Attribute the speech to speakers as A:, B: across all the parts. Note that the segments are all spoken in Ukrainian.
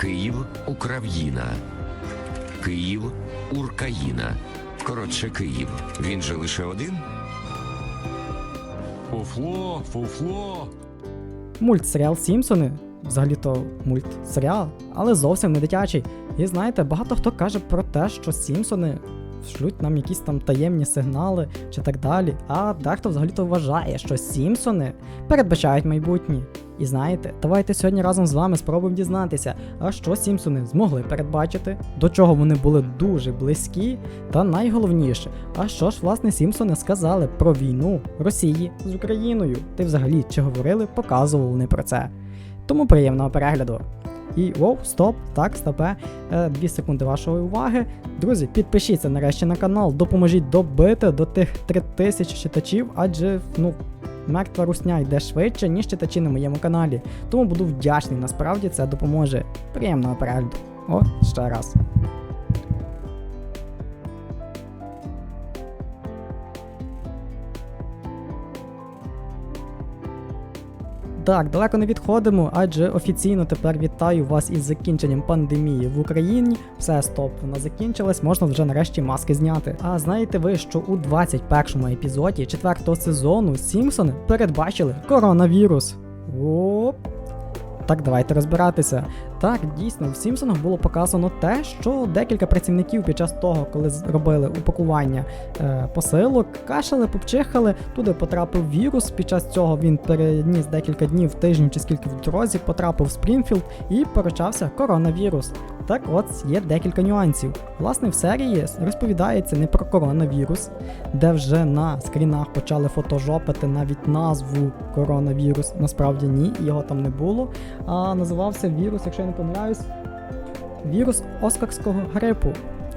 A: Київ Украв'їна. Київ Уркаїна. Коротше, Київ. Він же лише один.
B: Фуфло, фуфло.
C: Мультсеріал Сімпсони. Взагалі-то мультсеріал, але зовсім не дитячий. І знаєте, багато хто каже про те, що Сімпсони шлють нам якісь там таємні сигнали чи так далі. А дехто взагалі-то вважає, що Сімпсони передбачають майбутнє. І знаєте, давайте сьогодні разом з вами спробуємо дізнатися, а що Сімпсони змогли передбачити, до чого вони були дуже близькі, та найголовніше, а що ж власне Сімпсони сказали про війну Росії з Україною? Й взагалі чи говорили, показували вони про це. Тому приємного перегляду. І воу, стоп, так, стопе. Дві секунди вашої уваги. Друзі, підпишіться нарешті на канал, допоможіть добити до тих 3000 читачів, адже ну, мертва русня йде швидше, ніж читачі на моєму каналі. Тому буду вдячний, насправді це допоможе. Приємного перегляду. О, ще раз. Так, далеко не відходимо, адже офіційно тепер вітаю вас із закінченням пандемії в Україні. Все, стоп, вона закінчилась, можна вже нарешті маски зняти. А знаєте ви, що у 21-му епізоді четвертого сезону Сімпсони передбачили коронавірус? Оп. Так, давайте розбиратися. Так, дійсно, в Сімпсонах було показано те, що декілька працівників під час того, коли робили упакування е, посилок, кашляли, попчихали, туди потрапив вірус. Під час цього він переніс декілька днів, тижнів чи скільки в дорозі, потрапив в Спрінфілд і почався коронавірус. Так от є декілька нюансів. Власне, в серії розповідається не про коронавірус, де вже на скрінах почали фотожопити навіть назву коронавірус. Насправді ні, його там не було а називався вірус, якщо я не помиляюсь, вірус оскарського грипу.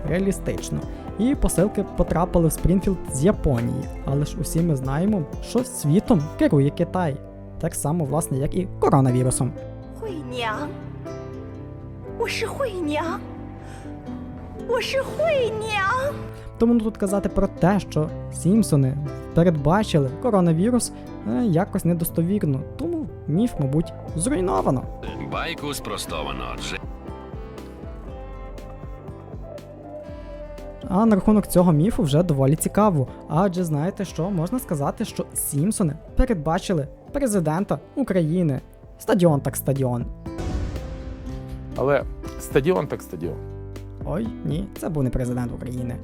C: Реалістично. І посилки потрапили в Спрінфілд з Японії. Але ж усі ми знаємо, що світом керує Китай. Так само, власне, як і коронавірусом.
D: Хуйня. Хуйня. Хуйня.
C: Тому тут казати про те, що Сімсони передбачили коронавірус е, якось недостовірно. Тому міф, мабуть, зруйновано.
B: Байку спростовано.
C: А на рахунок цього міфу вже доволі цікаво. Адже знаєте що, можна сказати, що Сімпсони передбачили президента України. Стадіон так стадіон.
E: Але стадіон так стадіон.
C: Ой, ні, це був не президент України.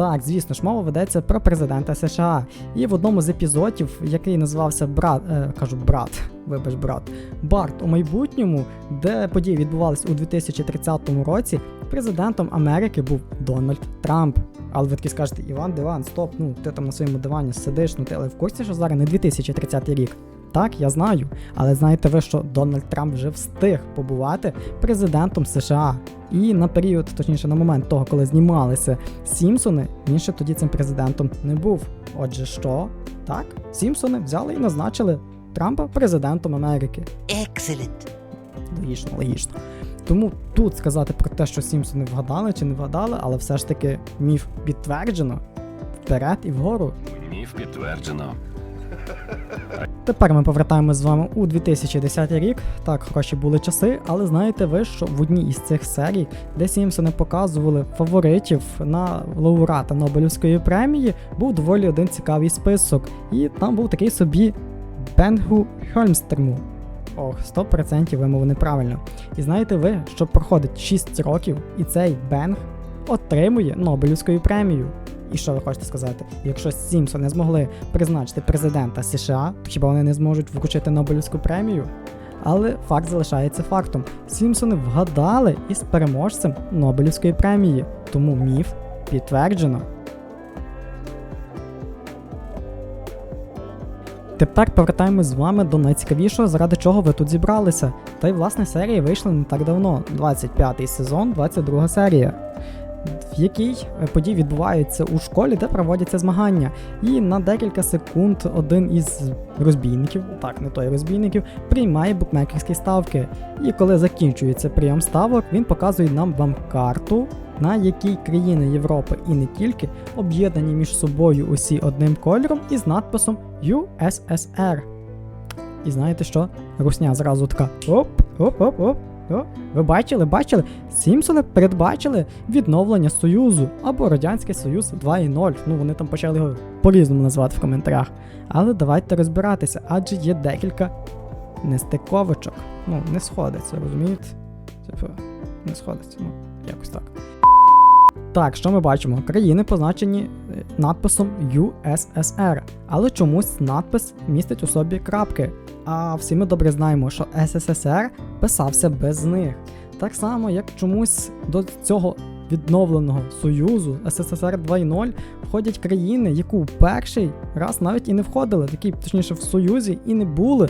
C: Так, звісно ж, мова ведеться про президента США. І в одному з епізодів, який називався Брат, е, кажу брат, вибач, брат, Барт у майбутньому, де події відбувались у 2030 році, президентом Америки був Дональд Трамп. Але ви таки скажете, Іван, диван, стоп, ну ти там на своєму дивані сидиш, ну ти але в курсі, що зараз не 2030 рік. Так, я знаю. Але знаєте ви, що Дональд Трамп вже встиг побувати президентом США. І на період, точніше, на момент того, коли знімалися Сімпсони, він ще тоді цим президентом не був. Отже, що? Так, Сімпсони взяли і назначили Трампа президентом Америки.
D: Excellent.
C: Логічно, логічно. Тому тут сказати про те, що Сімпсони вгадали чи не вгадали, але все ж таки міф підтверджено вперед і вгору.
B: Міф підтверджено.
C: Тепер ми повертаємось з вами у 2010 рік. Так, хороші були часи, але знаєте ви, що в одній із цих серій, де Сімпсони показували фаворитів на лауреата Нобелівської премії, був доволі один цікавий список. І там був такий собі Бенгу Хольмстерму. Ох, 100% вимов неправильно. І знаєте ви, що проходить 6 років, і цей Бенг отримує Нобелівську премію. І що ви хочете сказати? Якщо Сімпсони змогли призначити президента США, то хіба вони не зможуть вручити Нобелівську премію? Але факт залишається фактом. Сімпсони вгадали із переможцем Нобелівської премії, тому міф підтверджено. Тепер повертаємось з вами до найцікавішого, заради чого ви тут зібралися. Та й власне серії вийшли не так давно, 25-й сезон, 22 серія в якій е, події відбуваються у школі, де проводяться змагання. І на декілька секунд один із розбійників, так, не той розбійників, приймає букмекерські ставки. І коли закінчується прийом ставок, він показує нам вам карту, на якій країни Європи і не тільки об'єднані між собою усі одним кольором із надписом USSR. І знаєте що? Русня зразу така оп, оп, оп, оп. О, ви бачили, бачили? Сімпсони передбачили відновлення Союзу або Радянський Союз 2.0. Ну, вони там почали його по-різному назвати в коментарях. Але давайте розбиратися, адже є декілька нестиковочок. Ну, не сходиться, розумієте? Типу, не сходиться, ну, якось так. Так, що ми бачимо? Країни позначені е, надписом USSR, але чомусь надпис містить у собі крапки. А всі ми добре знаємо, що СССР писався без них. Так само, як чомусь до цього відновленого Союзу СССР 2.0 входять країни, які у перший раз навіть і не входили, такі, точніше, в Союзі і не були.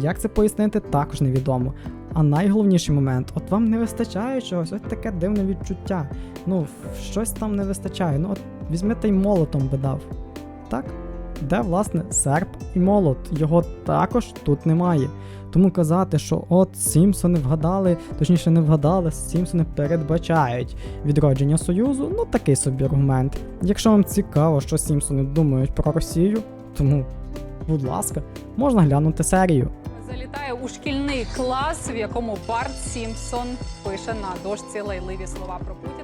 C: Як це пояснити, також невідомо. А найголовніший момент, от вам не вистачає чогось, ось таке дивне відчуття. Ну, щось там не вистачає. Ну, от візьми й молотом би дав. Так? Де, власне, серп і молот. Його також тут немає. Тому казати, що от Сімпсони вгадали, точніше не вгадали, Сімпсони передбачають відродження Союзу, ну такий собі аргумент. Якщо вам цікаво, що Сімпсони думають про Росію, тому, будь ласка, можна глянути серію.
F: Залітає у шкільний клас, в якому Барт Сімпсон пише на дошці лайливі слова про Путіна.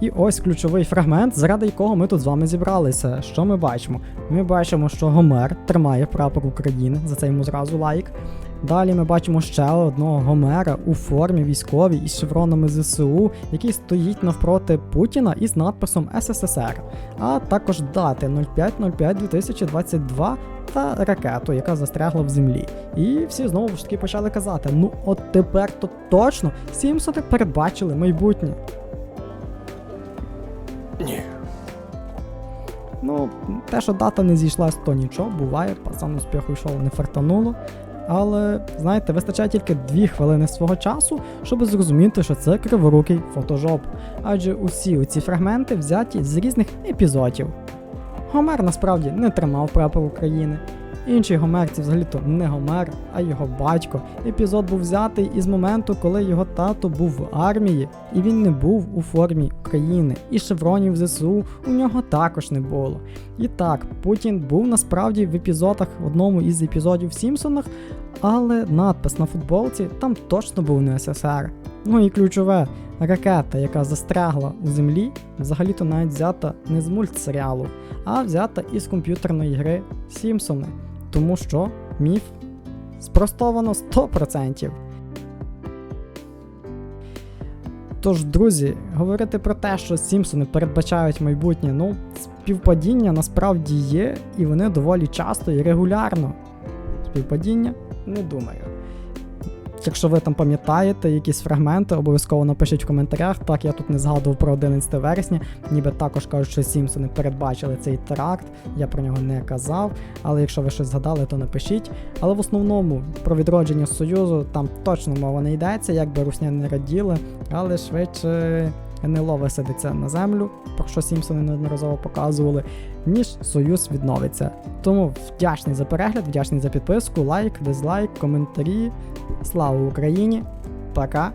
C: І ось ключовий фрагмент, заради якого ми тут з вами зібралися. Що ми бачимо? Ми бачимо, що Гомер тримає прапор України, за це йому зразу лайк. Далі ми бачимо ще одного Гомера у формі військовій із шевронами ЗСУ, який стоїть навпроти Путіна із надписом СССР, а також дати 05.05.2022 та ракету, яка застрягла в землі. І всі знову ж таки почали казати: ну от тепер то точно Сімпсони передбачили майбутнє. Те, що дата не зійшлась, то нічого, буває, пацан успіху йшов, не фартануло. Але, знаєте, вистачає тільки дві хвилини свого часу, щоб зрозуміти, що це криворукий фотожоп. Адже усі оці фрагменти взяті з різних епізодів. Гомер насправді не тримав прапор України. Інший Гомер це взагалі-то не Гомер, а його батько. Епізод був взятий із моменту, коли його тато був в армії, і він не був у формі України. І шевронів ЗСУ у нього також не було. І так, Путін був насправді в епізодах, в одному із епізодів в Сімпсонах, але надпис на футболці там точно був не СССР. Ну і ключове, ракета, яка застрягла у землі, взагалі-то навіть взята не з мультсеріалу, а взята із комп'ютерної гри Сімпсони. Тому що міф спростовано 100%. Тож, друзі, говорити про те, що Сімпсони передбачають майбутнє, ну, співпадіння насправді є, і вони доволі часто і регулярно. Співпадіння? Не думаю. Якщо ви там пам'ятаєте якісь фрагменти, обов'язково напишіть в коментарях. Так, я тут не згадував про 11 вересня, ніби також кажуть, що Сімпсони передбачили цей теракт, я про нього не казав. Але якщо ви щось згадали, то напишіть. Але в основному про відродження Союзу там точно мова не йдеться, як би русня не раділи, але швидше НЛО висадиться на землю, про що Сімпсони неодноразово показували, ніж Союз відновиться. Тому вдячний за перегляд, вдячний за підписку, лайк, дизлайк, коментарі. Слава Україні! Пока!